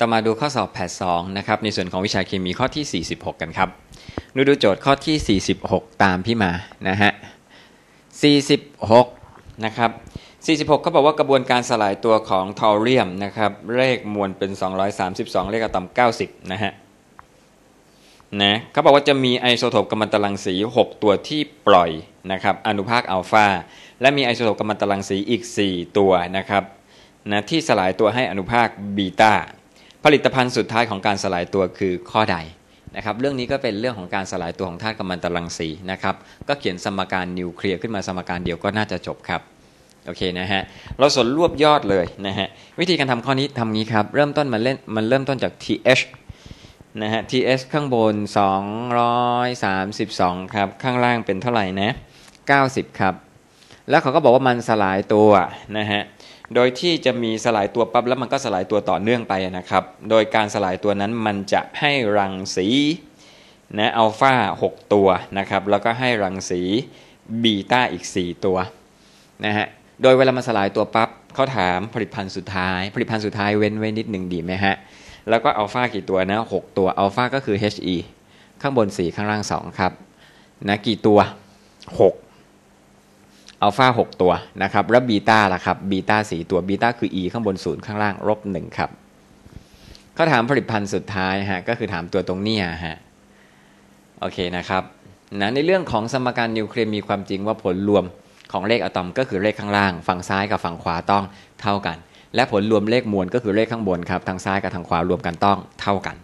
ต่อมาดูข้อสอบแพทสองนะครับในส่วนของวิชาเคมีข้อที่ 46 กันครับดูดูโจทย์ข้อที่ 46 ตามพี่มานะฮะ 46 นะครับ 46เขาบอกว่ากระบวนการสลายตัวของทอเรียมนะครับเลขมวลเป็น 232 เลขอะตอม 90 นะฮะนะเขาบอกว่าจะมีไอโซโทปกัมมันตรังสี 6 ตัวที่ปล่อยนะครับอนุภาคอัลฟาและมีไอโซโทปกัมมันตรังสีอีก 4 ตัวนะครับนะที่สลายตัวให้อนุภาคบีต้า ผลิตภัณฑ์สุดท้ายของการสลายตัวคือข้อใดนะครับเรื่องนี้ก็เป็นเรื่องของการสลายตัวของธาตุกัมมันตรังสีนะครับก็เขียนสมการนิวเคลียร์ขึ้นมาสมการเดียวก็น่าจะจบครับโอเคนะฮะเราสนรวบยอดเลยนะฮะวิธีการทำข้อนี้ทำงี้ครับเริ่มต้นมันเล่นมันเริ่มต้นจาก th นะฮะ th ข้างบน 232 ครับ ข้างล่างเป็นเท่าไหร่นะ90 ครับ แล้วเขาก็บอกว่ามันสลายตัวนะฮะ โดยที่จะมีสลายตัวปั๊บแล้วมันก็สลายตัวต่อเนื่องไปนะครับ โดยการสลายตัวนั้นมันจะให้รังสีนะอัลฟา6ตัวนะครับ แล้วก็ให้รังสีบีตาอีก 4 ตัวนะฮะ โดยเวลามันสลายตัวปั๊บเขาถามผลิตภัณฑ์สุดท้าย ผลิตภัณฑ์สุดท้ายเว้นไว้นิดหนึ่งดีไหมฮะ แล้วก็อัลฟากี่ตัวนะ6ตัวอัลฟาก็คือ He ข้างบน 4 ข้างล่าง 2 ครับนะกี่ตัว 6 อัลฟา6ตัวนะครับแล้วบีตาล่ะครับบีตา4ตัวบีตาคือ e ข้างบน0ข้างล่างลบ1ครับเขาถามผลิตภัณฑ์สุดท้ายฮะก็คือถามตัวตรงนี้ฮะโอเคนะครับนะในเรื่องของสมการนิวเคลียร์มีความจริงว่าผลรวมของเลขอะตอมก็คือเลขข้างล่าง ฝั่งซ้ายกับฝั่งขวาต้องเท่ากัน และผลรวมเลขมวลก็คือเลขข้างบนครับทางซ้ายกับทางขวารวมกันต้องเท่ากัน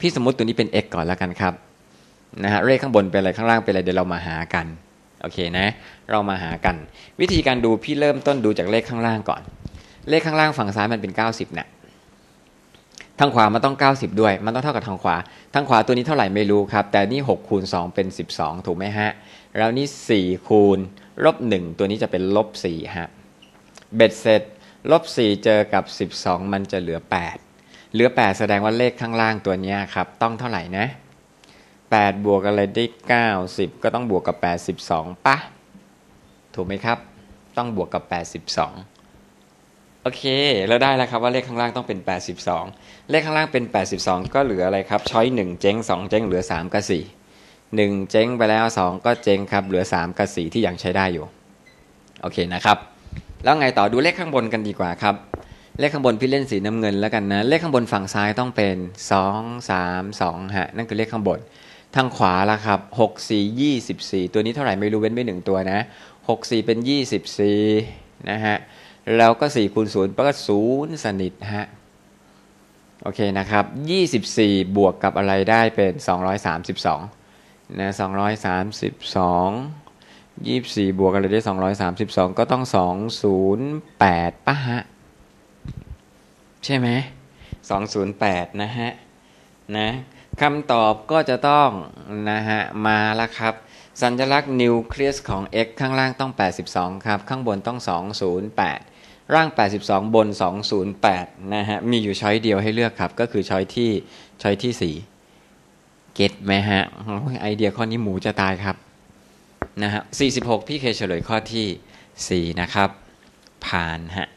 พี่สมมติตัวนี้เป็น x ก่อนแล้วกันครับนะฮะเลขข้างบนเป็นอะไรข้างล่างเป็นอะไรเดี๋ยวเรามาหากัน โอเคนะ เรามาหากัน วิธีการดูพี่เริ่มต้นดูจากเลขข้างล่างก่อน เลขข้างล่างฝั่งซ้ายมันเป็น 90เนะี่ยทางขวามันต้อง 90 ด้วย มันต้องเท่ากับทางขวา ทางขวาตัวนี้เท่าไหร่ไม่รู้ครับ แต่นี่6คูณ2เป็น 12 ถูกไหมฮะ แล้วนี่4คูณลบ1ตัวนี้จะเป็นลบ4ฮะ เบ็ดเสร็จลบ4เจอกับ 12 มันจะเหลือ 8 เหลือ 8 แสดงว่าเลขข้างล่างตัวนี้ครับ ต้องเท่าไหร่นะ 8 บวกอะไรได้ 90 ก็ต้องบวกกับ 82ปะถูกไหมครับ ต้องบวกกับ 82 โอเค เราได้แล้วครับว่าเลขข้างล่างต้องเป็น 82 เลขข้างล่างเป็น 82 ก็เหลืออะไรครับ ช้อย 1 เจ๊ง 2 เจ๊งเหลือ 3 กับ 4 1 เจ๊งไปแล้ว 2 ก็เจ๊งครับ เหลือ 3 กับ 4 ที่ยังใช้ได้อยู่ โอเคนะครับ แล้วไงต่อดูเลขข้างบนกันดีกว่าครับเลขข้างบนพี่เล่นสีน้ำเงินแล้วกันนะ เลขข้างบนฝั่งซ้ายต้องเป็น 2 3 2ฮะนั่นคือเลขข้างบน ทางขวาละครับ6 4 24ตัวนี้เท่าไหร่ไม่รู้เว้นไม่หนึ่งตัวนะ6 4เป็น24นะฮะแล้วก็4คูณ0ก็ศูนย์สนิทฮะโอเคนะครับ24บวกกับอะไรได้เป็น232นะ232 24บวกอะไรได้232ก็ต้อง208ป่ะฮะใช่ไหม208นะฮะนะ คำตอบก็จะต้องนะฮะมาแล้วครับ สัญลักษณ์นิวเคลียสของ x ข้างล่างต้อง 82 ครับ ข้างบนต้อง 208 ร่าง 82 บน 208 นะฮะ มีอยู่ช้อยเดียวให้เลือกครับ ก็คือช้อยที่ช้อยที่ 4 เก็ตไหมฮะไอเดียข้อนี้หมูจะตายครับนะฮะ46 พี่เคเฉลยข้อที่ 4 นะครับ ผ่านฮะ